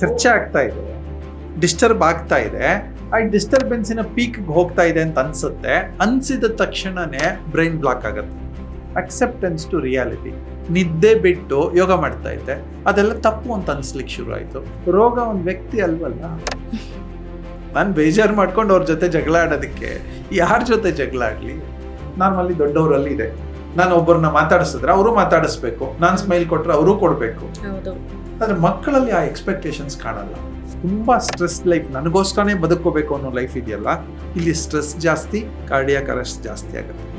ಚರ್ಚೆ ಆಗ್ತಾ ಇದೆ ಡಿಸ್ಟರ್ಬ್ ಆಗ್ತಾ ಇದೆ. ಆ ಡಿಸ್ಟರ್ಬೆನ್ಸಿನ ಪೀಕ್ಗೆ ಹೋಗ್ತಾ ಇದೆ ಅಂತ ಅನ್ಸುತ್ತೆ. ಅನ್ಸಿದ ತಕ್ಷಣನೇ ಬ್ರೈನ್ ಬ್ಲಾಕ್ ಆಗುತ್ತೆ. ಅಕ್ಸೆಪ್ಟೆನ್ಸ್ ಟು ರಿಯಾಲಿಟಿ ನಿದ್ದೆ ಬಿಟ್ಟು ಯೋಗ ಮಾಡ್ತಾ ಇದ್ದೆ. ಅದೆಲ್ಲ ತಪ್ಪು ಅಂತ ಅನ್ಸ್ಲಿಕ್ಕೆ ಶುರು ಆಯಿತು ರೋಗ ಒಂದು ವ್ಯಕ್ತಿ ಅಲ್ವಲ್ಲ? ನಾನು ಬೇಜಾರು ಮಾಡ್ಕೊಂಡು ಅವ್ರ ಜೊತೆ ಜಗಳ ಆಡೋದಕ್ಕೆ ಯಾರ ಜೊತೆ ಜಗಳ ಆಡ್ಲಿ? ನಾರ್ಮಲಿ ದೊಡ್ಡವರಲ್ಲಿ ಇದೆ. ನಾನು ಒಬ್ಬರನ್ನ ಮಾತಾಡಿಸಿದ್ರೆ ಅವರು ಮಾತಾಡಿಸ್ಬೇಕು. ನಾನು ಸ್ಮೈಲ್ ಕೊಟ್ಟರೆ ಅವರು ಕೊಡಬೇಕು. ಆದ್ರೆ ಮಕ್ಕಳಲ್ಲಿ ಆ ಎಕ್ಸ್ಪೆಕ್ಟೇಷನ್ಸ್ ಕಾಣಲ್ಲ. ತುಂಬ ಸ್ಟ್ರೆಸ್ ಲೈಫ್ ನನಗೋಸ್ಕರನೇ ಬದುಕೋಬೇಕು ಅನ್ನೋ ಲೈಫ್ ಇದೆಯಲ್ಲ? ಇಲ್ಲಿ ಸ್ಟ್ರೆಸ್ ಜಾಸ್ತಿ ಕಾರ್ಡಿಯಾಕ್ ಅರೆಸ್ಟ್ ಜಾಸ್ತಿ ಆಗುತ್ತೆ.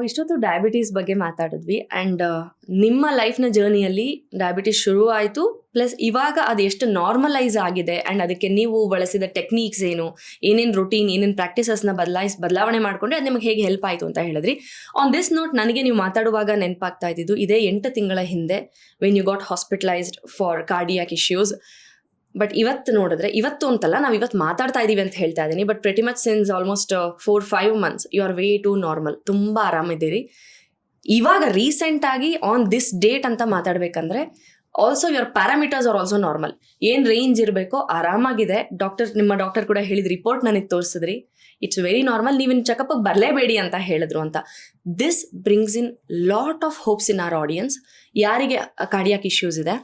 ನಾವು ಇಷ್ಟೊತ್ತು ಡಯಾಬಿಟೀಸ್ ಬಗ್ಗೆ ಮಾತಾಡಿದ್ವಿ ಆ್ಯಂಡ್ ನಿಮ್ಮ ಲೈಫ್ನ ಜರ್ನಿಯಲ್ಲಿ ಡಯಾಬಿಟೀಸ್ ಶುರು ಆಯಿತು ಪ್ಲಸ್ ಇವಾಗ ಅದು ಎಷ್ಟು ನಾರ್ಮಲೈಸ್ ಆಗಿದೆ ಆ್ಯಂಡ್ ಅದಕ್ಕೆ ನೀವು ಬಳಸಿದ ಟೆಕ್ನಿಕ್ಸ್ ಏನು, ಏನೇನು ರುಟೀನ್ ಏನೇನು ಪ್ರಾಕ್ಟೀಸಸ್ನ ಬದಲಾಯಿಸ್, ಬದಲಾವಣೆ ಮಾಡಿಕೊಂಡ್ರೆ ಅದು ನಿಮಗೆ ಹೇಗೆ ಹೆಲ್ಪ್ ಆಯಿತು ಅಂತ ಹೇಳಿದ್ರಿ. ಆನ್ ದಿಸ್ ನೋಟ್ ನನಗೆ ನೀವು ಮಾತಾಡುವಾಗ ನೆನಪಾಗ್ತಾ ಇದ್ದಿದ್ದು ಇದೇ ಎಂಟು ತಿಂಗಳ ಹಿಂದೆ when you got hospitalised for cardiac issues but ಇವತ್ತು ನೋಡಿದ್ರೆ, ಇವತ್ತು ಅಂತಲ್ಲ ನಾವು ಇವತ್ತು ಮಾತಾಡ್ತಾ ಇದೀವಿ ಅಂತ ಹೇಳ್ತಾ ಇದ್ದೀನಿ but pretty much since almost four five months you are way to normal ತುಂಬ ಆರಾಮಿದ್ದೀರಿ ಇವಾಗ ರೀಸೆಂಟ್ ಆಗಿ ಆನ್ ದಿಸ್ ಡೇಟ್ ಅಂತ ಮಾತಾಡ್ಬೇಕಂದ್ರೆ also your parameters are also normal ಏನು ರೇಂಜ್ ಇರಬೇಕು ಆರಾಮಾಗಿದೆ. ಡಾಕ್ಟರ್ ನಿಮ್ಮ ಡಾಕ್ಟರ್ ಕೂಡ ಹೇಳಿದ ರಿಪೋರ್ಟ್ ನನಗೆ ತೋರಿಸಿದ್ರಿ. ಇಟ್ಸ್ ವೆರಿ ನಾರ್ಮಲ್ ನೀವಿನ ಚೆಕಪ್ ಬರಲೇಬೇಡಿ ಅಂತ ಹೇಳಿದ್ರು ಅಂತ. This brings in lot of hopes in our audience ಯಾರಿಗೆ ಕಾರ್ಡಿಯಾಕ್ ಇಶ್ಯೂಸ್ ಇದೆ?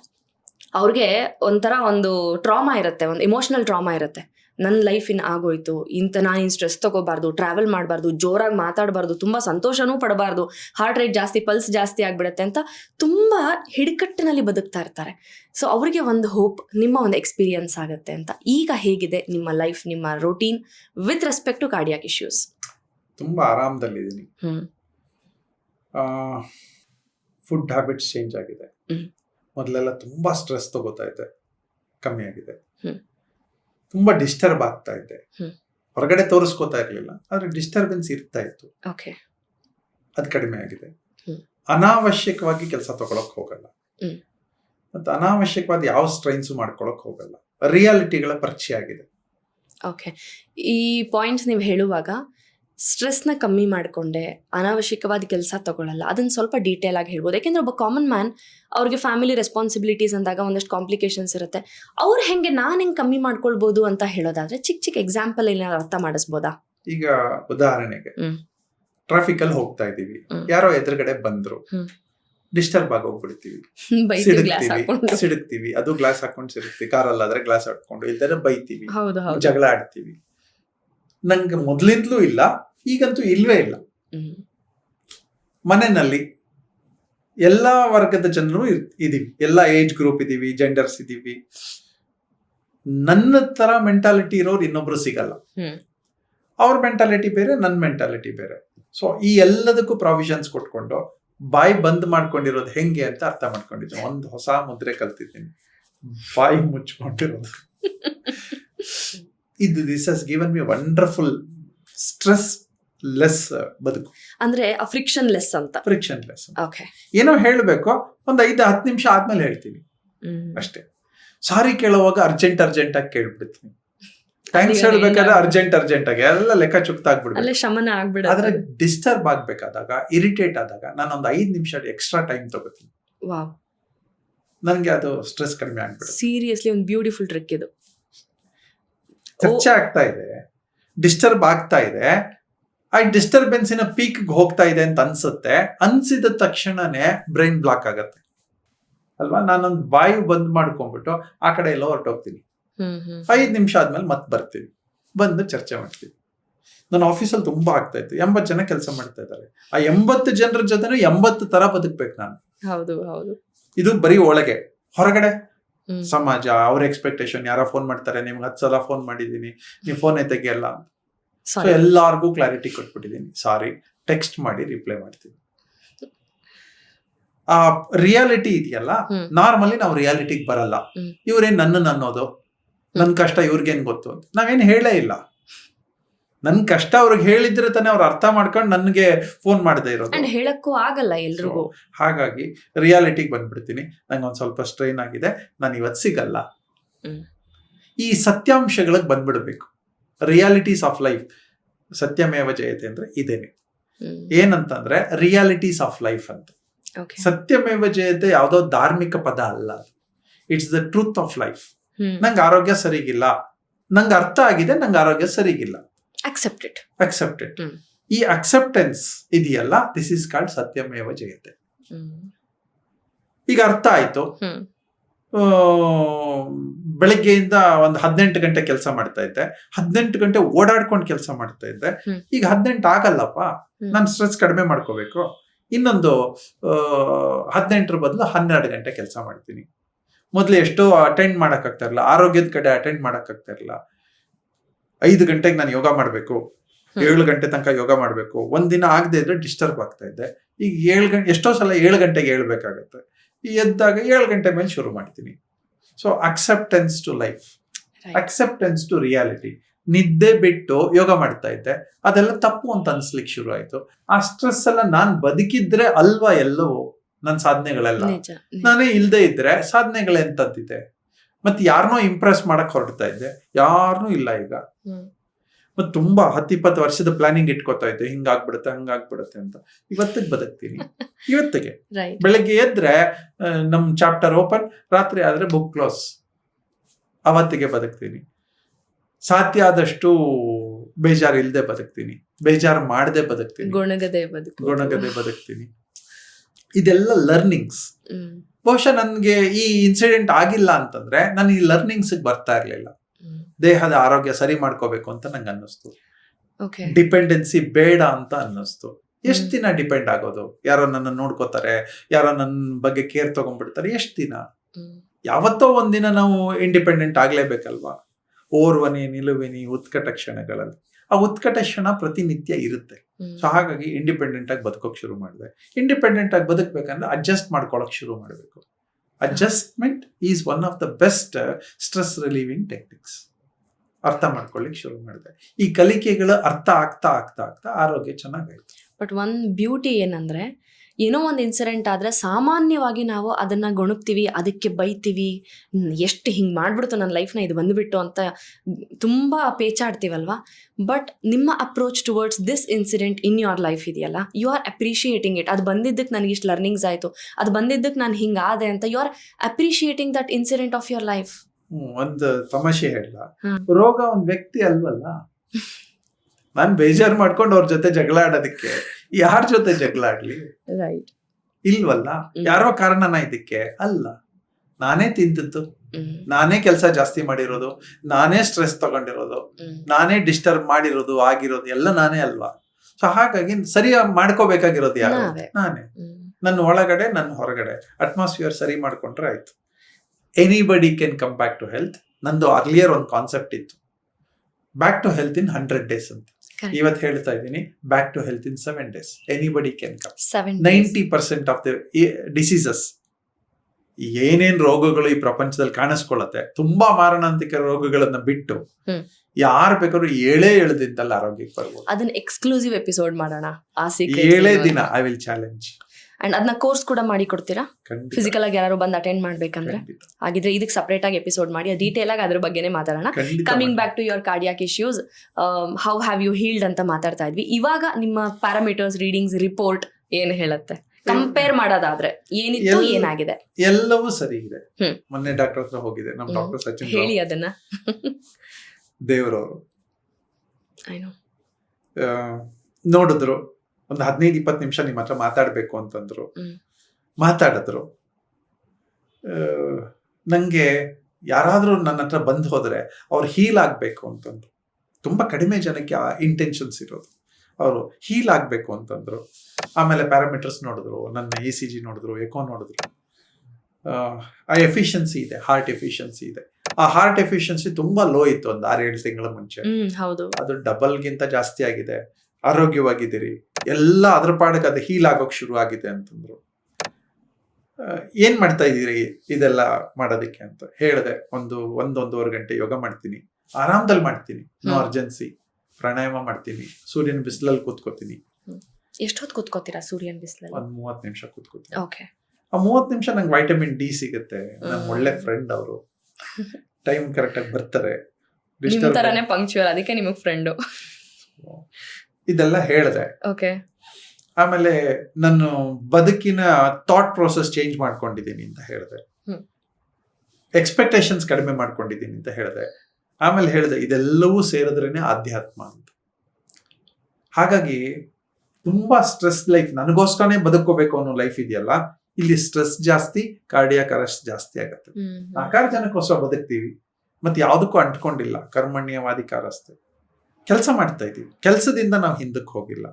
ಅವ್ರಿಗೆ ಒಂಥರ ಒಂದು ಟ್ರಾಮಾ ಇರುತ್ತೆ ಒಂದು ಇಮೋಷನಲ್ ಟ್ರಾಮಾ ಇರುತ್ತೆ. ನನ್ನ ಲೈಫ್ ಇನ್ ಆಗೋಯ್ತು ಇಂಥ ನಾನು ಇನ್ನು ಸ್ಟ್ರೆಸ್ ತಗೋಬಾರ್ದು ಟ್ರಾವೆಲ್ ಮಾಡಬಾರ್ದು ಜೋರಾಗಿ ಮಾತಾಡಬಾರ್ದು ತುಂಬ ಸಂತೋಷನೂ ಪಡಬಾರ್ದು ಹಾರ್ಟ್ ರೇಟ್ ಜಾಸ್ತಿ ಪಲ್ಸ್ ಜಾಸ್ತಿ ಆಗಿಬಿಡುತ್ತೆ ಅಂತ ತುಂಬ ಹಿಡಿಕಟ್ಟಿನಲ್ಲಿ ಬದುಕ್ತಾ ಇರ್ತಾರೆ. ಸೊ ಅವರಿಗೆ ಒಂದು ಹೋಪ್ ನಿಮ್ಮ ಒಂದು ಎಕ್ಸ್ಪೀರಿಯನ್ಸ್ ಆಗುತ್ತೆ ಅಂತ. ಈಗ ಹೇಗಿದೆ ನಿಮ್ಮ ಲೈಫ್ ನಿಮ್ಮ routine with respect to cardiac issues ತುಂಬ ಆರಾಮದಲ್ಲಿದ್ದೀನಿ. ಹ್ಮ್. ಫುಡ್ ಹ್ಯಾಬಿಟ್ಸ್ ಚೇಂಜ್ ಆಗಿದೆ. ಮೊದಲೆಲ್ಲ ತುಂಬಾ ಸ್ಟ್ರೆಸ್ ತಗೋತಾ ಇದ್ದೆ. ಕಮ್ಮಿ ಆಗಿದೆ. ತುಂಬ ಡಿಸ್ಟರ್ಬ್ ಆಗ್ತಾ ಇದ್ದೆ. ಹೊರಗಡೆ ತೋರಿಸ್ಕೋತಾ ಇರ್ಲಿಲ್ಲ ಆದ್ರೆ ಡಿಸ್ಟರ್ಬೆನ್ಸ್ ಇರ್ತಾ ಇತ್ತು. ಓಕೆ ಅದು ಕಡಿಮೆ ಆಗಿದೆ. ಅನಾವಶ್ಯಕವಾಗಿ ಕೆಲಸ ತಗೊಳಕ್ ಹೋಗಲ್ಲ. ಮತ್ತು ಅನಾವಶ್ಯಕವಾದ ಯಾವ ಸ್ಟ್ರೈನ್ಸ್ ಮಾಡ್ಕೊಳಕ್ ಹೋಗಲ್ಲ. ರಿಯಾಲಿಟಿಗಳ ಪರಿಚಯ ಆಗಿದೆ. ಓಕೆ ಈ ಪಾಯಿಂಟ್ಸ್ ನೀವು ಹೇಳುವಾಗ ಸ್ಟ್ರೆಸ್ನ ಕಮ್ಮಿ ಮಾಡಿಕೊಂಡೆ ಅನಾವಶ್ಯಕವಾದ ಕೆಲಸ ತಗೊಳ್ಳಲ್ಲ ಅದನ್ನು ಸ್ವಲ್ಪ ಡೀಟೇಲ್ ಆಗಿ ಹೇಳ್ಬೋದು. ಯಾಕೆಂದ್ರೆ ಒಬ್ಬ ಕಾಮನ್ ಮ್ಯಾನ್ ಅವ್ರಿಗೆ ಫ್ಯಾಮಿಲಿ ರೆಸ್ಪಾನ್ಸಿಬಿಲಿಟೀಸ್ ಅಂದಾಗ ಒಂದಷ್ಟು ಕಾಂಪ್ಲಿಕೇಶನ್ಸ್ ಇರುತ್ತೆ. ಅವ್ರು ಹೆಂಗೆ ನಾನು ಹೆಂಗೆ ಕಮ್ಮಿ ಮಾಡ್ಕೊಳ್ಬೋದು ಅಂತ ಹೇಳೋದಾದ್ರೆ ಚಿಕ್ಕ ಚಿಕ್ಕ ಎಕ್ಸಾಂಪಲ್ ಏನಾದ್ರು ಅರ್ಥ ಮಾಡಿಸ್ಬೋದಾ? ಈಗ ಉದಾಹರಣೆಗೆ. ಟ್ರಾಫಿಕ್ ಅಲ್ಲಿ ಹೋಗ್ತಾ ಇದೀವಿ ಯಾರೋ ಎದುರುಗಡೆ ಬಂದ್ರು. ಡಿಸ್ಟರ್ಬ್ ಆಗಿ ಹೋಗ್ಬಿಡ್ತೀವಿ. ಸಿಡುಕ್ತೀವಿ ಅದು ಗ್ಲಾಸ್ ಹಾಕೊಂಡು ಸಿಡುಕ್ತೀವಿ ಕಾರಲ್ಲಾದ್ರೆ ಗ್ಲಾಸ್ ಹಾಕೊಂಡು ಇಲ್ದಾರೆ ಬೈತೀವಿ. ಹೌದು ಹೌದು. ಜಗಳ ಆಡ್ತೀವಿ. ನಂಗೆ ಮೊದಲಿಂದಲೂ ಇಲ್ಲ ಈಗಂತೂ ಇಲ್ವೇ ಇಲ್ಲ. ಮನೆಯಲ್ಲಿ ಎಲ್ಲ ವರ್ಗದ ಜನರು ಇದ್ದೀವಿ ಇದೀವಿ. ಎಲ್ಲಾ ಏಜ್ ಗ್ರೂಪ್ ಇದೀವಿ ಜೆಂಡರ್ಸ್ ಇದೀವಿ. ನನ್ನ ತರ ಮೆಂಟಾಲಿಟಿ ಇರೋರು ಇನ್ನೊಬ್ರು ಸಿಗಲ್ಲ. ಅವ್ರ ಮೆಂಟಾಲಿಟಿ ಬೇರೆ ನನ್ನ ಮೆಂಟಾಲಿಟಿ ಬೇರೆ. ಸೊ ಈ ಎಲ್ಲದಕ್ಕೂ ಪ್ರಾವಿಷನ್ಸ್ ಕೊಟ್ಕೊಂಡು ಬಾಯಿ ಬಂದ್ ಮಾಡ್ಕೊಂಡಿರೋದು ಹೆಂಗೆ ಅಂತ ಅರ್ಥ ಮಾಡ್ಕೊಂಡಿದ್ದೆ ಒಂದು ಹೊಸ ಮುದ್ರೆ ಕಲ್ತಿದ್ದೀನಿ. ಬಾಯಿ ಮುಚ್ಕೊಂಡಿರೋದು. ಇದು this has given me wonderful stress less ಬದುಕು. ಅಂದ್ರೆ ಫ್ರಿಕ್ಷನ್ ಲೆಸ್ ಅಂತ. ಫ್ರಿಕ್ಷನ್ ಲೆಸ್ ಓಕೆ ಏನೋ ಹೇಳಬೇಕು ಒಂದು ಐದು ಹತ್ತು ನಿಮಿಷ ಆದ್ಮೇಲೆ ಹೇಳ್ತೀನಿ. ಅಷ್ಟೇ. ಸಾರಿ ಕೇಳುವಾಗ ಅರ್ಜೆಂಟ್ ಅರ್ಜೆಂಟ್ ಆಗಿ ಕೇಳ್ಬಿಡ್ತೀನಿ. ಥ್ಯಾಂಕ್ಸ್ ಹೇಳ್ಬೇಕಾದ್ರೆ ಅರ್ಜೆಂಟ್ ಅರ್ಜೆಂಟ್ ಆಗಿ ಎಲ್ಲ ಲೆಕ್ಕ ಅಲ್ಲೇ ಶಮನ ಆದ್ರೆ ಆಗ್ಬಿಡುತ್ತೆ ಡಿಸ್ಟರ್ಬ್ ಆಗ್ಬೇಕಾದಾಗ ಇರಿಟೇಟ್ ಆದಾಗ ನಾನು ಒಂದು ಐದು ನಿಮಿಷ ಎಕ್ಸ್ಟ್ರಾ ಟೈಮ್ ತಗೋತೀನಿ. ನನಗೆ ಅದು ಸ್ಟ್ರೆಸ್ ಕಡಿಮೆ ಆಗ್ಬಿಡುತ್ತೆ. ಸೀರಿಯಸ್ಲಿ ಒಂದು ಬ್ಯೂಟಿಫುಲ್ ಟ್ರಿಕ್ ಇದು. ಚರ್ಚೆ ಆಗ್ತಾ ಇದೆ ಡಿಸ್ಟರ್ಬ್ ಆಗ್ತಾ ಇದೆ ಆ ಡಿಸ್ಟರ್ಬೆನ್ಸಿನ ಪೀಕ್ ಹೋಗ್ತಾ ಇದೆ ಅಂತ ಅನ್ಸುತ್ತೆ ಅನ್ಸಿದ ತಕ್ಷಣನೇ ಬ್ರೈನ್ ಬ್ಲಾಕ್ ಆಗತ್ತೆ. ಅಲ್ವಾ? ನಾನೊಂದು ಬಾಯಿ ಬಂದ್ ಮಾಡ್ಕೊಂಡ್ಬಿಟ್ಟು ಆ ಕಡೆ ಎಲ್ಲ ಹೊರಟೋಗ್ತೀನಿ ಐದು ನಿಮಿಷ ಆದ್ಮೇಲೆ ಮತ್ತೆ ಬರ್ತೀನಿ. ಬಂದು ಚರ್ಚೆ ಮಾಡ್ತೀನಿ. ನನ್ನ ಆಫೀಸಲ್ಲಿ ತುಂಬಾ ಆಗ್ತಾ ಇತ್ತು. ಎಂಬತ್ತು ಜನ ಕೆಲಸ ಮಾಡ್ತಾ ಇದ್ದಾರೆ. ಆ ಎಂಬತ್ತು ಜನರ ಜೊತೆ ಎಂಬತ್ತು ತರ ಬದುಕ್ಬೇಕು ನಾನು. ಹೌದು ಹೌದು. ಇದು ಬರೀ ಒಳಗೆ. ಹೊರಗಡೆ. ಸಮಾಜ ಅವ್ರ ಎಕ್ಸ್ಪೆಕ್ಟೇಷನ್ ಯಾರ ಫೋನ್ ಮಾಡ್ತಾರೆ ನಿಮ್ಗೆ ಹತ್ತು ಸಲ ಫೋನ್ ಮಾಡಿದೀನಿ ನೀವು ಫೋನ್ ತೆಗಿಯಲ್ಲ. ಸೊ ಎಲ್ಲಾರ್ಗು ಕ್ಲಾರಿಟಿ ಕೊಟ್ಬಿಟ್ಟಿದ್ದೀನಿ. ಸಾರಿ ಟೆಕ್ಸ್ಟ್ ಮಾಡಿ ರಿಪ್ಲೈ ಮಾಡ್ತೀನಿ. ಆ ರಿಯಾಲಿಟಿ ಇದೆಯಲ್ಲ. ನಾರ್ಮಲಿ ನಾವು ರಿಯಾಲಿಟಿಗೆ ಬರಲ್ಲ. ಇವ್ರೇನ್ ನನ್ನನ್ನು ಅನ್ನೋದು? ನನ್ ಕಷ್ಟ ಇವ್ರಿಗೇನ್ ಗೊತ್ತು ನಾವೇನ್ ಹೇಳೇ ಇಲ್ಲ. ನನ್ ಕಷ್ಟ ಅವ್ರಿಗೆ ಹೇಳಿದ್ರೆ ತಾನೇ ಅವ್ರು ಅರ್ಥ ಮಾಡ್ಕೊಂಡು ನನಗೆ ಫೋನ್ ಮಾಡದೇ ಇರೋದು. ಅಂಡ್ ಹೇಳಕ್ಕೂ ಆಗಲ್ಲ ಎಲ್ರಿಗೂ. ಹಾಗಾಗಿ ರಿಯಾಲಿಟಿಗೆ ಬಂದ್ಬಿಡ್ತೀನಿ. ನಂಗೆ ಒಂದು ಸ್ವಲ್ಪ ಸ್ಟ್ರೈನ್ ಆಗಿದೆ. ನಾನು ಇವತ್ತು ಸಿಗಲ್ಲ. ಈ ಸತ್ಯಾಂಶಗಳಿಗೆ ಬಂದ್ಬಿಡ್ಬೇಕು. ರಿಯಾಲಿಟೀಸ್ ಆಫ್ ಲೈಫ್ ಸತ್ಯಮೇವ ಜಯತೆ ಅಂದ್ರೆ ಇದೇನೆ. ಏನಂತಂದ್ರೆ ರಿಯಾಲಿಟೀಸ್ ಆಫ್ ಲೈಫ್ ಅಂತ. ಸತ್ಯಮೇವ ಜಯತೆ ಯಾವುದೋ ಧಾರ್ಮಿಕ ಪದ ಅಲ್ಲ it's the truth of life. ನಂಗೆ ಆರೋಗ್ಯ ಸರಿಗಿಲ್ಲ. ನಂಗೆ ಅರ್ಥ ಆಗಿದೆ ನಂಗೆ ಆರೋಗ್ಯ ಸರಿಗಿಲ್ಲ. Accept it. Accepted hmm. ಈ ಅಕ್ಸೆಪ್ಟೆನ್ಸ್ ಇದೆಯಲ್ಲ? ದಿಸ್ ಇಸ್ ಕಾಲ್ಡ್ ಸತ್ಯಮೇವ ಜಯತೆ ಈಗ ಅರ್ಥ ಆಯ್ತು. ಬೆಳಗ್ಗೆಯಿಂದ ಒಂದು ಹದಿನೆಂಟು ಗಂಟೆ ಕೆಲಸ ಮಾಡ್ತಾ ಇದ್ದೆ. ಹದಿನೆಂಟು ಗಂಟೆ ಓಡಾಡ್ಕೊಂಡು ಕೆಲಸ ಮಾಡ್ತಾ ಇದ್ದೆ. ಈಗ ಹದಿನೆಂಟು ಆಗಲ್ಲಪ್ಪ. ನಾನು ಸ್ಟ್ರೆಸ್ ಕಡಿಮೆ ಮಾಡ್ಕೋಬೇಕು. ಇನ್ನೊಂದು ಹದಿನೆಂಟರ ಬದಲು ಹನ್ನೆರಡು ಗಂಟೆ ಕೆಲಸ ಮಾಡ್ತೀನಿ. ಮೊದಲು ಎಷ್ಟೋ ಅಟೆಂಡ್ ಮಾಡೋಕ್ಕಾಗ್ತಾ ಇರಲಿಲ್ಲ. ಆರೋಗ್ಯದ ಕಡೆ ಅಟೆಂಡ್ ಮಾಡೋಕ್ಕಾಗ್ತಾ ಇರಲಿಲ್ಲ. ಐದು ಗಂಟೆಗೆ ನಾನು ಯೋಗ ಮಾಡಬೇಕು. ಏಳು ಗಂಟೆ ತನಕ ಯೋಗ ಮಾಡಬೇಕು ಒಂದಿನ ಆಗದೆ ಇದ್ರೆ ಡಿಸ್ಟರ್ಬ್ ಆಗ್ತಾ ಇದ್ದೆ ಈಗ ಏಳು ಗಂಟೆ ಎಷ್ಟೋ ಸಲ ಏಳು ಗಂಟೆಗೆ ಹೇಳ್ಬೇಕಾಗತ್ತೆ. ಈ ಎದ್ದಾಗ ಏಳು ಗಂಟೆ ಮೇಲೆ ಶುರು ಮಾಡ್ತೀನಿ. So acceptance to life acceptance to reality ನಿದ್ದೆ ಬಿಟ್ಟು ಯೋಗ ಮಾಡ್ತಾ ಇದ್ದೆ. ಅದೆಲ್ಲ ತಪ್ಪು ಅಂತ ಅನ್ಸ್ಲಿಕ್ಕೆ ಶುರು ಆಯ್ತು. ಆ ಸ್ಟ್ರೆಸ್ ಎಲ್ಲ ನಾನ್ ಬದುಕಿದ್ರೆ ಅಲ್ವಾ ಎಲ್ಲವೂ? ನನ್ನ ಸಾಧನೆಗಳೆಲ್ಲ. ನಾನೇ ಇಲ್ಲದೆ ಇದ್ರೆ ಸಾಧನೆಗಳು ಎಂತದ್ದಿದೆ? ಮತ್ತೆ ಯಾರನ್ನೋ ಇಂಪ್ರೆಸ್ ಮಾಡಕ್ ಹೊರಡ್ತಾ ಇದ್ದೆ. ಯಾರನ್ನೂ ಇಲ್ಲ ಈಗ. ಮತ್ತೆ ತುಂಬಾ ಹತ್ತಿಪ್ಪತ್ತು ವರ್ಷದ ಪ್ಲಾನಿಂಗ್ ಇಟ್ಕೋತಾ ಇದ್ದೆ. ಹಿಂಗಾಗ್ಬಿಡುತ್ತೆ ಹಂಗಾಗ್ಬಿಡುತ್ತೆ ಅಂತ. ಇವತ್ತಿಗೆ ಬದುಕ್ತೀನಿ. ಇವತ್ತಿಗೆ. ಬೆಳಗ್ಗೆ ಎದ್ರೆ ನಮ್ ಚಾಪ್ಟರ್ ಓಪನ್ ರಾತ್ರಿ ಆದ್ರೆ ಬುಕ್ ಕ್ಲೋಸ್ ಅವತ್ತಿಗೆ ಬದುಕ್ತೀನಿ. ಸಾಧ್ಯ ಆದಷ್ಟು ಬೇಜಾರು ಇಲ್ಲದೆ ಬದುಕ್ತೀನಿ. ಬೇಜಾರು ಮಾಡದೆ ಬದುಕ್ತೀನಿ. ಗುಣಗದೆ ಬದುಕು ಗುಣಗದೆ ಬದುಕ್ತೀನಿ. ಇದೆಲ್ಲ ಲರ್ನಿಂಗ್ಸ್. ಬಹುಶಃ ನನ್ಗೆ ಈ ಇನ್ಸಿಡೆಂಟ್ ಆಗಿಲ್ಲ ಅಂತಂದ್ರೆ ನಾನು ಈ ಲರ್ನಿಂಗ್ಸ್ ಬರ್ತಾ ಇರ್ಲಿಲ್ಲ. ದೇಹದ ಆರೋಗ್ಯ ಸರಿ ಮಾಡ್ಕೋಬೇಕು ಅಂತ ನಂಗೆ ಅನ್ನಿಸ್ತು. ಡಿಪೆಂಡೆನ್ಸಿ ಬೇಡ ಅಂತ ಅನ್ನಿಸ್ತು. ಎಷ್ಟ್ ದಿನ ಡಿಪೆಂಡ್ ಆಗೋದು? ಯಾರೋ ನನ್ನ ನೋಡ್ಕೋತಾರೆ ಯಾರೋ ನನ್ನ ಬಗ್ಗೆ ಕೇರ್ ತಗೊಂಡ್ಬಿಡ್ತಾರೆ ಎಷ್ಟ್ ದಿನ? ಯಾವತ್ತೋ ಒಂದಿನ ನಾವು ಇಂಡಿಪೆಂಡೆಂಟ್ ಆಗ್ಲೇಬೇಕಲ್ವಾ? ಓರ್ವನಿ ನಿಲುವಿನಿ ಉತ್ಕಟ ಕ್ಷಣಗಳಲ್ಲಿ. ಆ ಉತ್ಕಟ ಕ್ಷಣ ಪ್ರತಿನಿತ್ಯ ಇರುತ್ತೆ. ಸೊ ಹಾಗಾಗಿ ಇಂಡಿಪೆಂಡೆಂಟ್ ಆಗಿ ಬದುಕೋಕೆ ಶುರು ಮಾಡಿದೆ. ಇಂಡಿಪೆಂಡೆಂಟ್ ಆಗಿ ಬದುಕಬೇಕಂದ್ರೆ ಅಡ್ಜಸ್ಟ್ ಮಾಡ್ಕೊಳಕ್ ಶುರು ಮಾಡಬೇಕು. Adjustment is one of the best stress relieving techniques ಅರ್ಥ ಮಾಡ್ಕೊಳ್ಳಿಕ್ ಶುರು ಮಾಡಿದೆ. ಈ ಕಲಿಕೆಗಳು ಅರ್ಥ ಆಗ್ತಾ ಆಗ್ತಾ ಆಗ್ತಾ ಆರೋಗ್ಯ ಚೆನ್ನಾಗಾಯ್ತು ಬಟ್ ಒಂದ್ ಬ್ಯೂಟಿ ಏನಂದ್ರೆ ಏನೋ ಒಂದು ಇನ್ಸಿಡೆಂಟ್ ಆದರೆ ಸಾಮಾನ್ಯವಾಗಿ ನಾವು ಅದನ್ನು ಗೊಣಗ್ತೀವಿ ಅದಕ್ಕೆ ಬೈತೀವಿ ಎಷ್ಟು ಹಿಂಗೆ ಮಾಡಿಬಿಡ್ತು ನನ್ನ ಲೈಫ್ನ ಇದು ಬಂದುಬಿಟ್ಟು ಅಂತ ತುಂಬ ಪೇಚಾಡ್ತೀವಲ್ವ? ಬಟ್ ನಿಮ್ಮ approach towards this incident in your life ಇದೆಯಲ್ಲ ಯು ಆರ್ ಅಪ್ರಿಷಿಯೇಟಿಂಗ್ ಇಟ್ ಅದು ಬಂದಿದ್ದಕ್ಕೆ ನನಗೆ ಇಷ್ಟು ಲರ್ನಿಂಗ್ಸ್ ಆಯಿತು ಅದು ಬಂದಿದ್ದಕ್ಕೆ ನಾನು ಹಿಂಗಾದೆ ಅಂತ you are appreciating that incident of your life ಒಂದು ತಮಾಷೆ ಹೇಳಲ್ಲ. ರೋಗ ಒಂದು ವ್ಯಕ್ತಿ ಅಲ್ವಲ್ಲ? ನಾನ್ ಬೇಜಾರ್ ಮಾಡ್ಕೊಂಡು ಅವ್ರ ಜೊತೆ ಜಗಳ ಆಡೋದಕ್ಕೆ. ಯಾರ ಜೊತೆ ಜಗಳ ಆಡ್ಲಿ? ರೈಟ್ ಇಲ್ವಲ್ಲ? ಯಾರೋ ಕಾರಣನ ಇದಕ್ಕೆ? ಅಲ್ಲ. ನಾನೇ ತಿಂದದ್ದು. ನಾನೇ ಕೆಲಸ ಜಾಸ್ತಿ ಮಾಡಿರೋದು. ನಾನೇ ಸ್ಟ್ರೆಸ್ ತಗೊಂಡಿರೋದು. ನಾನೇ ಡಿಸ್ಟರ್ಬ್ ಮಾಡಿರೋದು ಆಗಿರೋದು ಎಲ್ಲ ನಾನೇ ಅಲ್ವಾ? ಸೊ ಹಾಗಾಗಿ ಸರಿಯಾಗಿ ಮಾಡ್ಕೋಬೇಕಾಗಿರೋದು ಯಾರು. ನಾನೇ. ನನ್ನ ಒಳಗಡೆ ನನ್ನ ಹೊರಗಡೆ. ಅಟ್ಮಾಸ್ಫಿಯರ್ ಸರಿ ಮಾಡ್ಕೊಂಡ್ರೆ ಆಯ್ತು. Anybody can come back to health ನಂದು ಅರ್ಲಿಯರ್ ಒಂದು ಕಾನ್ಸೆಪ್ಟ್ ಇತ್ತು. Back to health in hundred days ಅಂತ. ಇವತ್ತು ಹೇಳ್ತಾ ಇದ್ದೀನಿ back to health in seven days anybody can come ninety percent of the diseases ಏನೇನ್ ರೋಗಗಳು ಈ ಪ್ರಪಂಚದಲ್ಲಿ ಕಾಣಿಸ್ಕೊಳ್ಳುತ್ತೆ ತುಂಬಾ ಮಾರಣಾಂತಿಕ ರೋಗಗಳನ್ನ ಬಿಟ್ಟು. ಯಾರು ಬೇಕಾದ್ರೂ ಏಳೇ ಏಳದಿಂದಲ್ಲ ಆರೋಗ್ಯಕ್ಕೆ ಬರ್ಬೋದು. ಅದನ್ನ ಎಕ್ಸ್ಕ್ಲೂಸಿವ್ ಎಪಿಸೋಡ್ ಮಾಡೋಣ. ಏಳೇ ದಿನ ಐ ವಿಲ್ ಚಾಲೆಂಜ್ ಅಂಡ್ ಅದನ್ನ ಕೋರ್ಸ್ ಕೂಡ ಮಾಡಿ ಕೊಡ್ತೀರಾ? ಫಿಸಿಕಲ್ ಆಗಿ ಯಾರು ಬಂದು ಅಟೆಂಡ್ ಮಾಡ್ಬೇಕಂದ್ರೆ? ಹಾಗಿದ್ರೆ ಇದಕ್ಕೆ ಸಪರೇಟ್ ಆಗಿ ಎಪಿಸೋಡ್ ಮಾಡಿ ಡೀಟೇಲ್ ಆಗಿ ಅದ್ರ ಬಗ್ಗೆನೇ ಮಾತಾಡೋಣ. Coming back to your cardiac issues how have you healed ಅಂತ ಮಾತಾಡ್ತಾ ಇದ್ವಿ. ಇವಾಗ ನಿಮ್ಮ ಪ್ಯಾರಾಮೀಟರ್ಸ್ ರೀಡಿಂಗ್ಸ್ ರಿಪೋರ್ಟ್ ಏನ್ ಹೇಳುತ್ತೆ? ಕಂಪೇರ್ ಮಾಡೋದಾದ್ರೆ ಏನಿತ್ತು ಏನಾಗಿದೆ? ಎಲ್ಲವೂ ಸರಿ ಇದೆ. ಮೊನ್ನೆ ಡಾಕ್ಟರ್ ಹತ್ರ ಹೋಗಿದೆ ನಮ್ಮ ಡಾಕ್ಟರ್ ಸಚಿನ್ ಹೇಳಿ ಅದನ್ನ. ದೇವರವರು. ನೋಡಿದ್ರು. ಒಂದು ಹದಿನೈದು ಇಪ್ಪತ್ತು ನಿಮಿಷ ನಿಮ್ಮ ಹತ್ರ ಮಾತಾಡ್ಬೇಕು ಅಂತಂದ್ರು. ಮಾತಾಡಿದ್ರು. ನಂಗೆ ಯಾರಾದ್ರೂ ನನ್ನ ಹತ್ರ ಬಂದು ಹೋದ್ರೆ ಅವ್ರು ಹೀಲ್ ಆಗ್ಬೇಕು ಅಂತಂದ್ರು. ತುಂಬಾ ಕಡಿಮೆ ಜನಕ್ಕೆ ಆ ಇಂಟೆನ್ಷನ್ಸ್ ಇರೋದು. ಅವರು ಹೀಲ್ ಆಗ್ಬೇಕು ಅಂತಂದ್ರು. ಆಮೇಲೆ ಪ್ಯಾರಾಮೀಟರ್ಸ್ ನೋಡಿದ್ರು ನನ್ನ ಇ ಸಿ ಜಿ ನೋಡಿದ್ರು ಎಕೋ ನೋಡಿದ್ರು. ಆ, ಎಫಿಷಿಯನ್ಸಿ ಇದೆ ಹಾರ್ಟ್ ಎಫಿಷಿಯನ್ಸಿ ಇದೆ. ಆ ಹಾರ್ಟ್ ಎಫಿಷಿಯನ್ಸಿ ತುಂಬಾ ಲೋ ಇತ್ತು ಒಂದು ಆರೇಳು ತಿಂಗಳ ಮುಂಚೆ. ಅದು ಡಬಲ್ಗಿಂತ ಜಾಸ್ತಿ ಆಗಿದೆ. ಆರೋಗ್ಯವಾಗಿದ್ದೀರಿ. ಎಲ್ಲ ಅದ್ರ ಪಾಡಕ್ಕೆ ಅದು ಹೀಲ್ ಆಗೋಕ್ ಶುರು ಆಗಿದೆ ಅಂತಂದ್ರು. ಏನ್ ಮಾಡ್ತಾ ಇದ್ದೀರಿ ಇದೆಲ್ಲ ಮಾಡೋದಕ್ಕೆ ಅಂತ ಹೇಳಿದೆ ಒಂದು ಒಂದೊಂದೂವರೆ ಗಂಟೆ ಯೋಗ ಮಾಡ್ತೀನಿ. ಆರಾಮದಲ್ಲಿ ಮಾಡ್ತೀನಿ. ನೋ ಅರ್ಜೆನ್ಸಿ ಪ್ರಾಣಾಯಾಮ ಮಾಡ್ತೀನಿ. ಸೂರ್ಯನ ಬಿಸಿಲಲ್ಲಿ ಕೂತ್ಕೋತೀನಿ. ಎಷ್ಟೊತ್ತು ಕೂತ್ಕೋತೀರಾ ಸೂರ್ಯನ ಬಿಸಿಲಲ್ಲಿ? ಒಂದ್ ಮೂವತ್ತು ನಿಮಿಷ ಕೂತ್ಕೋತೀನಿ. ಓಕೆ. ಆ ಮೂವತ್ತು ನಿಮಿಷ ನಂಗೆ ವೈಟಮಿನ್ ಡಿ ಸಿಗುತ್ತೆ. ನಮ್ಮ ಒಳ್ಳೆ ಫ್ರೆಂಡ್ ಅವರು. ಟೈಮ್ ಕರೆಕ್ಟಾಗಿ ಬರ್ತಾರೆ. ತರಾನೇ ಅದಕ್ಕೆ ನಿಮಗೆ ಫ್ರೆಂಡು ಇದೆಲ್ಲ ಹೇಳಿದೆ. ಓಕೆ ಆಮೇಲೆ ನಾನು ಬದುಕಿನ ಥಾಟ್ ಪ್ರೋಸೆಸ್ ಚೇಂಜ್ ಮಾಡ್ಕೊಂಡಿದ್ದೀನಿ ಅಂತ ಹೇಳಿದೆ. ಎಕ್ಸ್ಪೆಕ್ಟೇಷನ್ಸ್ ಕಡಿಮೆ ಮಾಡ್ಕೊಂಡಿದ್ದೀನಿ ಅಂತ ಹೇಳಿದೆ. ಆಮೇಲೆ ಹೇಳಿದೆ ಇದೆಲ್ಲವೂ ಸೇರಿದ್ರೇನೆ ಆಧ್ಯಾತ್ಮ ಅಂತ. ಹಾಗಾಗಿ ತುಂಬಾ ಸ್ಟ್ರೆಸ್ ಲೈಫ್ ನನಗೋಸ್ಕರನೇ ಬದುಕೋಬೇಕು ಅನ್ನೋ ಲೈಫ್ ಇದೆಯಲ್ಲ ಇಲ್ಲಿ ಸ್ಟ್ರೆಸ್ ಜಾಸ್ತಿ ಕಾರ್ಡಿಯಾಕ್ ಅರೆಸ್ಟ್ ಜಾಸ್ತಿ ಆಗುತ್ತೆ. ನಾಲ್ಕಾರು ಜನಕ್ಕೋಸ್ಕರ ಬದುಕ್ತೀವಿ. ಮತ್ತೆ ಯಾವುದಕ್ಕೂ ಅಂಟ್ಕೊಂಡಿಲ್ಲ ಕರ್ಮಣ್ಯವಾಧಿಕಾರಸ್ತೆ ಕೆಲಸ ಮಾಡ್ತಾ ಇದ್ದೀವಿ. ಕೆಲಸದಿಂದ ನಾವು ಹಿಂದಕ್ಕೆ ಹೋಗಿಲ್ಲ.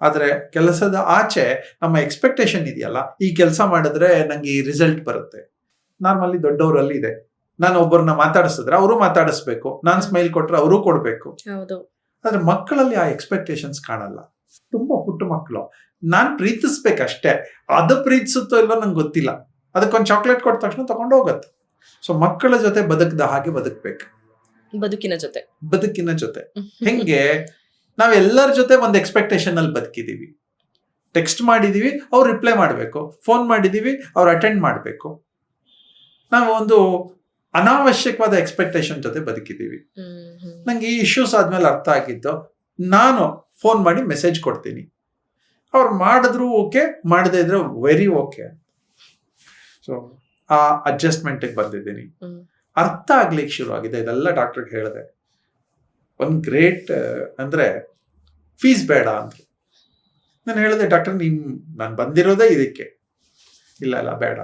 ಆದರೆ ಕೆಲಸದ ಆಚೆ ನಮ್ಮ ಎಕ್ಸ್ಪೆಕ್ಟೇಷನ್ ಇದೆಯಲ್ಲ ಈ ಕೆಲಸ ಮಾಡಿದ್ರೆ ನಂಗೆ ಈ ರಿಸಲ್ಟ್ ಬರುತ್ತೆ. ನಾರ್ಮಲಿ ದೊಡ್ಡವರಲ್ಲಿ ಇದೆ. ನಾನು ಒಬ್ಬರನ್ನ ಮಾತಾಡಿಸಿದ್ರೆ ಅವರು ಮಾತಾಡಿಸ್ಬೇಕು. ನಾನು ಸ್ಮೈಲ್ ಕೊಟ್ರೆ ಅವರು ಕೊಡಬೇಕು. ಆದ್ರೆ ಮಕ್ಕಳಲ್ಲಿ ಆ ಎಕ್ಸ್ಪೆಕ್ಟೇಷನ್ಸ್ ಕಾಣಲ್ಲ. ತುಂಬಾ ಪುಟ್ಟ ಮಕ್ಕಳು. ನಾನ್ ಪ್ರೀತಿಸ್ಬೇಕಷ್ಟೇ. ಅದು ಪ್ರೀತಿಸುತ್ತೋ ಇಲ್ಲೋ ನಂಗೆ ಗೊತ್ತಿಲ್ಲ. ಅದಕ್ಕೊಂದು ಚಾಕ್ಲೇಟ್ ಕೊಟ್ಟ ತಕ್ಷಣ ತಗೊಂಡು ಹೋಗುತ್ತೆ ಸೊ ಮಕ್ಕಳ ಜೊತೆ ಬದುಕದ ಹಾಗೆ ಬದುಕ್ಬೇಕು. ಬದುಕಿನ ಜೊತೆ. ಬದುಕಿನ ಜೊತೆ. ಹೆಂಗೆ? ನಾವೆಲ್ಲರ ಜೊತೆ ಒಂದು ಎಕ್ಸ್ಪೆಕ್ಟೇಷನ್ ಅಲ್ಲಿ ಬದುಕಿದೀವಿ. ಟೆಕ್ಸ್ಟ್ ಮಾಡಿದೀವಿ ಅವ್ರು ರಿಪ್ಲೈ ಮಾಡಬೇಕು. ಫೋನ್ ಮಾಡಿದೀವಿ ಅವ್ರು ಅಟೆಂಡ್ ಮಾಡಬೇಕು. ನಾವು ಒಂದು ಅನಾವಶ್ಯಕವಾದ ಎಕ್ಸ್ಪೆಕ್ಟೇಷನ್ ಜೊತೆ ಬದುಕಿದೀವಿ. ನಂಗೆ ಈ ಇಶ್ಯೂಸ್ ಆದ್ಮೇಲೆ ಅರ್ಥ ಆಗಿದ್ದು ನಾನು ಫೋನ್ ಮಾಡಿ ಮೆಸೇಜ್ ಕೊಡ್ತೀನಿ. ಅವ್ರು ಮಾಡಿದ್ರು ಓಕೆ ಮಾಡದೇ ಇದ್ರೆ ವೆರಿ ಓಕೆ ಸೊ ಆ ಅಡ್ಜಸ್ಟ್ಮೆಂಟಿಗೆ ಬಂದಿದ್ದೀನಿ. ಅರ್ಥ ಆಗ್ಲಿಕ್ಕೆ ಶುರುವಾಗಿದೆ. ಇದೆಲ್ಲ ಡಾಕ್ಟರ್ಗೆ ಹೇಳಿದೆ. ಒಂದು ಗ್ರೇಟ್ ಅಂದ್ರೆ ಫೀಸ್ ಬೇಡ ಅಂತ ನಾನು ಹೇಳಿದೆ ಡಾಕ್ಟರ್ ನಿಮ್ಮ ನಾನು ಬಂದಿರೋದೇ ಇದಕ್ಕೆ. ಇಲ್ಲ ಇಲ್ಲ ಬೇಡ.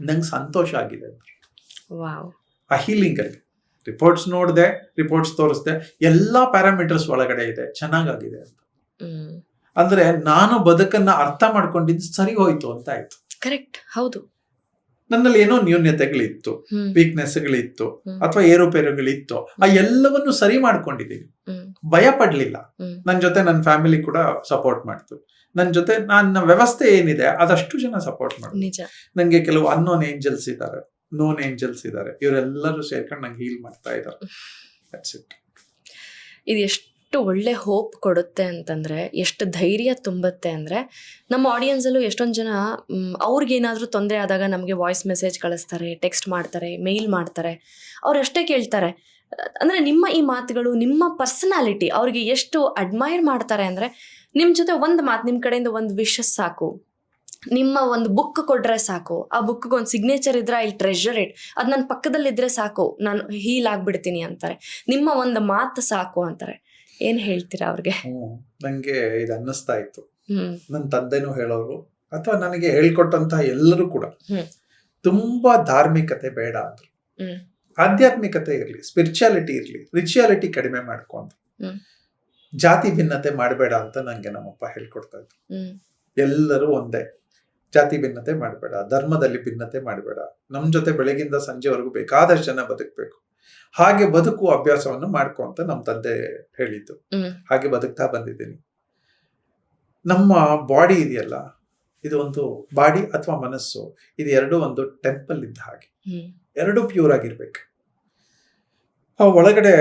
ನಂಗೆ ಸಂತೋಷ ಆಗಿದೆ ಆ ಹೀಲಿಂಗ್ ಅಲ್ಲಿ. ರಿಪೋರ್ಟ್ಸ್ ನೋಡಿದೆ ರಿಪೋರ್ಟ್ಸ್ ತೋರಿಸ್ದೆ ಎಲ್ಲ ಪ್ಯಾರಾಮೀಟರ್ಸ್ ಒಳಗಡೆ ಇದೆ. ಚೆನ್ನಾಗಾಗಿದೆ ಅಂತ. ಅಂದ್ರೆ ನಾನು ಬದುಕನ್ನ ಅರ್ಥ ಮಾಡ್ಕೊಂಡಿದ್ದು ಸರಿ ಹೋಯ್ತು ಅಂತ ಆಯ್ತು. ಕರೆಕ್ಟ್ ಹೌದು. ನನ್ನಲ್ಲಿ ಏನೋ ನ್ಯೂನ್ಯತೆಗಳಿತ್ತು ವೀಕ್ನೆಸ್ ವೀಕ್ನೆಸ್ಗಳಿತ್ತು. ಅಥವಾ ಏರುಪೇರುಗಳಿತ್ತು ಆ ಎಲ್ಲವನ್ನು ಸರಿ ಮಾಡ್ಕೊಂಡಿದ್ದೀನಿ ಭಯ ಪಡ್ಲಿಲ್ಲ. ನನ್ನ ಜೊತೆ ನನ್ನ ಫ್ಯಾಮಿಲಿ ಕೂಡ ಸಪೋರ್ಟ್ ಮಾಡ್ತು. ನನ್ನ ಜೊತೆ ನನ್ನ ವ್ಯವಸ್ಥೆ ಏನಿದೆ ಅದಷ್ಟು ಜನ ಸಪೋರ್ಟ್ ಮಾಡ್ತಾರೆ ನಂಗೆ ಕೆಲವು ಅನ್ನೋನ್ ಏಂಜಲ್ಸ್ ಇದ್ದಾರೆ ನೋನ್ ಏಂಜಲ್ಸ್ ಇದ್ದಾರೆ. ಇವರೆಲ್ಲರೂ ಸೇರ್ಕೊಂಡು ನಂಗೆ ಹೀಲ್ ಮಾಡ್ತಾ ಇದ್ದಾರೆ. it. ಇದು ಎಷ್ಟು ಒಳ್ಳೆ ಹೋಪ್ ಕೊಡುತ್ತೆ ಅಂತಂದ್ರೆ, ಎಷ್ಟು ಧೈರ್ಯ ತುಂಬುತ್ತೆ ಅಂದ್ರೆ, ನಮ್ಮ ಆಡಿಯನ್ಸಲ್ಲೂ ಎಷ್ಟೊಂದು ಜನ ಅವ್ರಿಗೇನಾದರೂ ಅವ್ರಿಗೇನಾದ್ರೂ ತೊಂದರೆ ಆದಾಗ ನಮಗೆ ವಾಯ್ಸ್ ಮೆಸೇಜ್ ಕಳಿಸ್ತಾರೆ ಟೆಕ್ಸ್ಟ್ ಮಾಡ್ತಾರೆ ಮೇಲ್ ಮಾಡ್ತಾರೆ. ಅವ್ರು ಅಷ್ಟೇ ಕೇಳ್ತಾರೆ. ಅಂದ್ರೆ ನಿಮ್ಮ ಈ ಮಾತುಗಳು, ನಿಮ್ಮ ಪರ್ಸನಾಲಿಟಿ ಅವ್ರಿಗೆ ಎಷ್ಟು ಅಡ್ಮೈರ್ ಮಾಡ್ತಾರೆ ಅಂದ್ರೆ ನಿಮ್ಮ ಜೊತೆ ಒಂದು ಮಾತು ನಿಮ್ಮ ಕಡೆಯಿಂದ ಒಂದು ವಿಶಸ್ ಸಾಕು. ನಿಮ್ಮ ಒಂದು ಬುಕ್ ಕೊಟ್ಟರೆ ಸಾಕು. ಆ ಬುಕ್ಗೆ ಒಂದು ಸಿಗ್ನೇಚರ್ ಇದ್ರೆ ಐ ಟ್ರೆಷರ್ ಇಟ್ ಅದು ನನ್ನ ಪಕ್ಕದಲ್ಲಿದ್ದರೆ ಸಾಕು. ನಾನು ಹೀಲ್ ಆಗಿಬಿಡ್ತೀನಿ ಅಂತಾರೆ. ನಿಮ್ಮ ಒಂದು ಮಾತು ಸಾಕು ಅಂತಾರೆ. ಏನ್ ಹೇಳ್ತೀರಾ ಅವ್ರಿಗೆ? ನಂಗೆ ಇದು ಅನ್ನಿಸ್ತಾ ಇತ್ತು. ನನ್ನ ತಂದೆನೂ ಹೇಳೋರು ಅಥವಾ ನನಗೆ ಹೇಳ್ಕೊಟ್ಟಂತಹ ಎಲ್ಲರೂ ಕೂಡ ತುಂಬಾ ಧಾರ್ಮಿಕತೆ ಬೇಡ ಅಂದ್ರು. ಆಧ್ಯಾತ್ಮಿಕತೆ ಇರ್ಲಿ ಸ್ಪಿರಿಚುಯಾಲಿಟಿ ಇರ್ಲಿ ರಿಚುಯಾಲಿಟಿ ಕಡಿಮೆ ಮಾಡ್ಕೊಂಡ್ರು. ಜಾತಿ ಭಿನ್ನತೆ ಮಾಡಬೇಡ ಅಂತ ನಂಗೆ ನಮ್ಮಪ್ಪ ಹೇಳ್ಕೊಡ್ತಾ ಇದ್ರು. ಎಲ್ಲರೂ ಒಂದೇ ಜಾತಿ ಭಿನ್ನತೆ ಮಾಡಬೇಡ ಧರ್ಮದಲ್ಲಿ ಭಿನ್ನತೆ ಮಾಡಬೇಡ. ನಮ್ ಜೊತೆ ಬೆಳಗಿಂದ ಸಂಜೆವರೆಗೂ ಬೇಕಾದಷ್ಟು ಜನ ಬದುಕಬೇಕು. ಹಾಗೆ ಬದುಕುವ ಅಭ್ಯಾಸವನ್ನು ಮಾಡ್ಕೊ ಅಂತ ನಮ್ಮ ತಂದೆ ಹೇಳಿದ್ದು. ಹಾಗೆ ಬದುಕ್ತಾ ಬಂದಿದ್ದೀನಿ. ನಮ್ಮ ಬಾಡಿ ಇದೆಯಲ್ಲ ಇದು ಒಂದು ಬಾಡಿ ಅಥವಾ ಮನಸ್ಸು ಇದು ಎರಡು ಒಂದು ಟೆಂಪಲ್ ಇದ್ದ ಹಾಗೆ. ಎರಡು ಪ್ಯೂರ್ ಆಗಿರ್ಬೇಕು. ಆ ಒಳಗಡೆ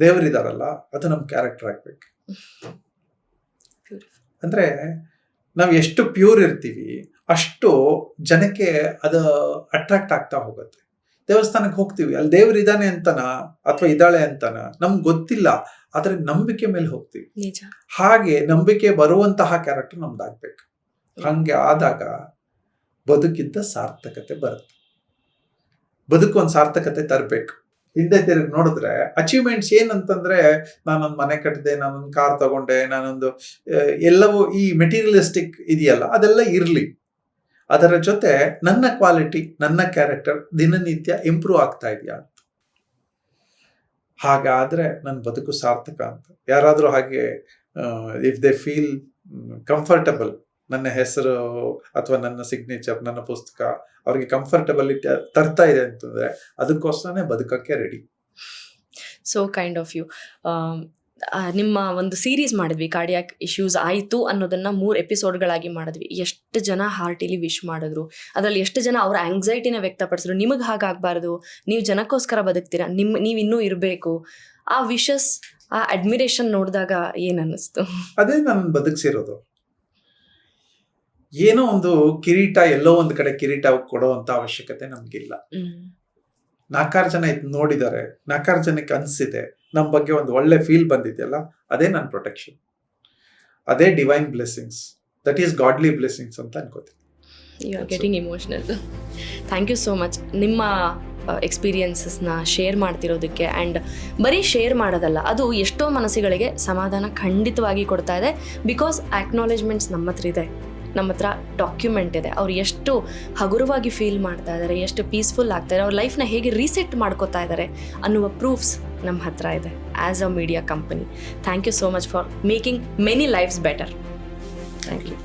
ದೇವರಿದಾರಲ್ಲ ಅದು ನಮ್ಮ ಕ್ಯಾರೆಕ್ಟರ್ ಆಗ್ಬೇಕು. ಅಂದ್ರೆ ನಾವು ಎಷ್ಟು ಪ್ಯೂರ್ ಇರ್ತೀವಿ ಅಷ್ಟು ಜನಕ್ಕೆ ಅದು ಅಟ್ರಾಕ್ಟ್ ಆಗ್ತಾ ಹೋಗುತ್ತೆ. ದೇವಸ್ಥಾನಕ್ಕೆ ಹೋಗ್ತೀವಿ. ಅಲ್ಲಿ ದೇವರಿದ್ದಾನೆ ಅಂತನ ಅಥವಾ ಇದ್ದಾಳೆ ಅಂತನ ನಮ್ಗೆ ಗೊತ್ತಿಲ್ಲ. ಆದ್ರೆ ನಂಬಿಕೆ ಮೇಲೆ ಹೋಗ್ತೀವಿ. ಹಾಗೆ ನಂಬಿಕೆ ಬರುವಂತಹ ಕ್ಯಾರೆಕ್ಟರ್ ನಮ್ದಾಗ್ಬೇಕು. ಹಂಗೆ ಆದಾಗ ಬದುಕಿದ್ದ ಸಾರ್ಥಕತೆ ಬರುತ್ತೆ. ಬದುಕು ಒಂದು ಸಾರ್ಥಕತೆ ತರಬೇಕು. ಹಿಂದೆ ತಿರುಗಿ ನೋಡಿದ್ರೆ ಅಚೀವ್ಮೆಂಟ್ಸ್ ಏನಂತಂದ್ರೆ ನಾನೊಂದು ಮನೆ ಕಟ್ಟಿದೆ ನಾನೊಂದು ಕಾರ್ ತಗೊಂಡೆ ನಾನೊಂದು ಎಲ್ಲವೂ ಈ ಮೆಟೀರಿಯಲಿಸ್ಟಿಕ್ ಇದೆಯಲ್ಲ ಅದೆಲ್ಲ ಇರಲಿ. ಅದರ ಜೊತೆ ನನ್ನ ಕ್ವಾಲಿಟಿ ನನ್ನ ಕ್ಯಾರೆಕ್ಟರ್ ದಿನನಿತ್ಯ ಇಂಪ್ರೂವ್ ಆಗ್ತಾ ಇದೆಯಾ ಅಂತ. ಹಾಗಾದ್ರೆ ನನ್ನ ಬದುಕು ಸಾರ್ಥಕ ಅಂತ. ಯಾರಾದರೂ ಹಾಗೆ ಇಫ್ ದೇ ಫೀಲ್ ಕಂಫರ್ಟಬಲ್ ನನ್ನ ಹೆಸರು ಅಥವಾ ನನ್ನ ಸಿಗ್ನೇಚರ್ ನನ್ನ ಪುಸ್ತಕ ಅವ್ರಿಗೆ ಕಂಫರ್ಟಬಲಿಟಿ ತರ್ತಾ ಇದೆ ಅಂತಂದ್ರೆ ಅದಕ್ಕೋಸ್ಕರನೇ ಬದುಕಕ್ಕೆ ready so kind of you ನಿಮ್ಮ ಒಂದು ಸೀರೀಸ್ ಮಾಡಿದ್ವಿ ಕಾರ್ಡಿಯಾಕ್ ಇಶ್ಯೂಸ್ ಆಯಿತು ಅನ್ನೋದನ್ನು ಮೂರು ಎಪಿಸೋಡ್ಗಳಾಗಿ ಮಾಡಿದ್ವಿ. ಎಷ್ಟು ಜನ ಹಾರ್ಟಿಲಿ ವಿಶ್ ಮಾಡಿದ್ರು? ಅದರಲ್ಲಿ ಎಷ್ಟು ಜನ ಅವರ ಆಂಗ್ಸೈಟಿನ ವ್ಯಕ್ತಪಡಿಸಿದ್ರು? ನಿಮಗೆ ಹಾಗಾಗಬಾರ್ದು. ನೀವು ಜನಕ್ಕೋಸ್ಕರ ಬದುಕ್ತೀರಾ? ನಿಮ್ಮ ನೀವು ಇನ್ನೂ ಇರಬೇಕು. ಆ ವಿಶಸ್ ಆ ಅಡ್ಮಿರೇಷನ್ ನೋಡಿದಾಗ ಏನನ್ನಿಸ್ತು? ಅನ್ನಿಸ್ತು ಅದೇ ನಾನು ಬದುಕಿಸಿರೋದು. ಏನೋ ಒಂದು ಕಿರೀಟ ಎಲ್ಲೋ ಒಂದು ಕಡೆ ಕಿರೀಟ ಕೊಡುವಂತ ಅವಶ್ಯಕತೆ ನಮ್ಗಿಲ್ಲ. ನಾಲ್ಕಾರು ಜನ ಇದು ನೋಡಿದ್ದಾರೆ ನಾಲ್ಕಾರು ಜನಕ್ಕೆ ಅನಿಸಿದೆ ನಮ್ಮ ಬಗ್ಗೆ ಒಂದು ಒಳ್ಳೆ ಫೀಲ್ ಬಂದಿದೆಯಲ್ಲ, ಅದೇ ನನ್ನ ಪ್ರೊಟೆಕ್ಷನ್ ಅದೇ divine blessings that is godly blessings ಅಂತ ಅನ್ಕೋತೀನಿ. You are getting emotional thank you so much ನಿಮ್ಮ ಎಕ್ಸ್ಪೀರಿಯನ್ಸಸ್ನ ಶೇರ್ ಮಾಡ್ತಿರೋದಕ್ಕೆ ಆ್ಯಂಡ್ ಬರೀ ಶೇರ್ ಮಾಡೋದಲ್ಲ, ಅದು ಎಷ್ಟೋ ಮನಸ್ಸುಗಳಿಗೆ ಸಮಾಧಾನ ಖಂಡಿತವಾಗಿ ಕೊಡ್ತಾ ಇದೆ ಬಿಕಾಸ್ ಆಕ್ನಾಲೇಜ್ಮೆಂಟ್ಸ್ ನಮ್ಮ ಹತ್ರ ಇದೆ. ನಮ್ಮ ಹತ್ರ ಡಾಕ್ಯುಮೆಂಟ್ ಇದೆ. ಅವ್ರು ಎಷ್ಟು ಹಗುರವಾಗಿ ಫೀಲ್ ಮಾಡ್ತಾ ಇದ್ದಾರೆ ಎಷ್ಟು ಪೀಸ್ಫುಲ್ ಆಗ್ತಾರೆ ಅವ್ರ ಲೈಫ್ನ ಹೇಗೆ ರೀಸೆಟ್ ಮಾಡ್ಕೋತಾ ಇದ್ದಾರೆ ಅನ್ನುವ ಪ್ರೂಫ್ಸ್ ನಮ್ಮ ಹತ್ರ ಇದೆ as a media company thank you so much for making many lifes better thank you